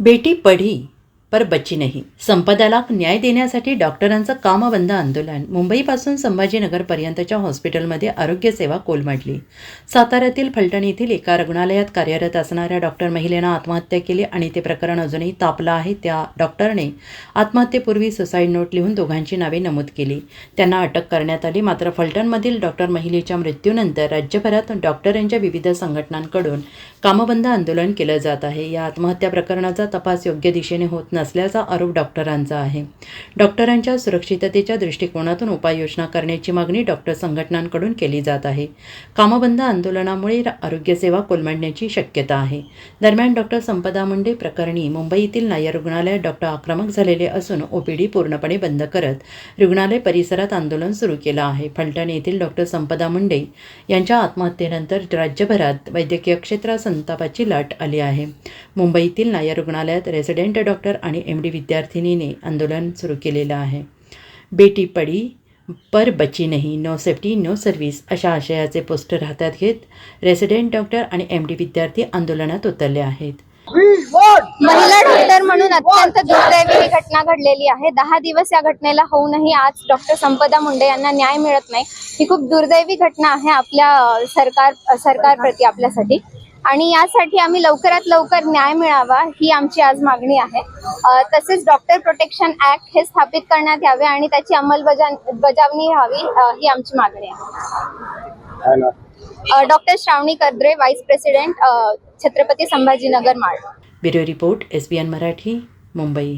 बेटी पढी. पर बच्ची नाही. संपदाला न्याय देण्यासाठी डॉक्टरांचं कामबंद आंदोलन. मुंबईपासून संभाजीनगरपर्यंतच्या हॉस्पिटलमध्ये आरोग्यसेवा कोलमडली. साताऱ्यातील फलटण येथील एका रुग्णालयात कार्यरत असणाऱ्या डॉक्टर महिलेनं आत्महत्या केली आणि ते प्रकरण अजूनही तापलं आहे. त्या डॉक्टरने आत्महत्येपूर्वी सुसाईड नोट लिहून दोघांची नावे नमूद केली. त्यांना अटक करण्यात आली. मात्र फलटणमधील डॉक्टर महिलेच्या मृत्यूनंतर राज्यभरात डॉक्टरांच्या विविध संघटनांकडून कामबंद आंदोलन केलं जात आहे. या आत्महत्या प्रकरणाचा तपास योग्य दिशेने होत नसल्याचा आरोप डॉक्टरांचा आहे. डॉक्टरांच्या सुरक्षिततेच्या दृष्टिकोनातून उपाययोजना करण्याची मागणी डॉक्टर संघटनांकडून केली जात आहे. कामबंद आंदोलनामुळे आरोग्यसेवा कोलमडण्याची शक्यता आहे. दरम्यान डॉक्टर संपदा मुंडे प्रकरणी मुंबईतील नायर रुग्णालयात डॉक्टर आक्रमक झालेले असून ओपीडी पूर्णपणे बंद करत रुग्णालय परिसरात आंदोलन सुरू केलं आहे. फलटण येथील डॉक्टर संपदा मुंडे यांच्या आत्महत्येनंतर राज्यभरात वैद्यकीय क्षेत्रात संतापाची लाट आली आहे. मुंबईतील नायर रुग्णालयात रेसिडेंट डॉक्टर आणि एम डी विद्यार्थिनीने आंदोलन सुरू केलेलं आहे. बेटी पडी पर बची नाही नो सेफ्टी नो सर्व्हिस अशा आशयाचे पोस्टर हातात घेत रेसिडेंट डॉक्टर आणि एम डी विद्यार्थी आंदोलनात उतरले आहेत. महिला डॉक्टर म्हणून अत्यंत दुर्दैवी ही घटना घडलेली आहे. दहा दिवस या घटनेला होऊनही आज डॉक्टर संपदा मुंडे यांना न्याय मिळत नाही. ही खूप दुर्दैवी घटना आहे आपल्या सरकार सरकारप्रती आपल्यासाठी. आणि यासाठी आम्ही लवकरात लवकर न्याय मिळावा ही आमची आज मागणी आहे. तसेच डॉक्टर प्रोटेक्शन ऍक्ट हे स्थापित करण्यात यावे आणि त्याची अंमलबजाव बजावणी व्हावी ही आमची मागणी आहे. Doctor Shravani Kardre vice president Chhatrapati Sambhajinagar माळ. Bureau report S Marathi Mumbai.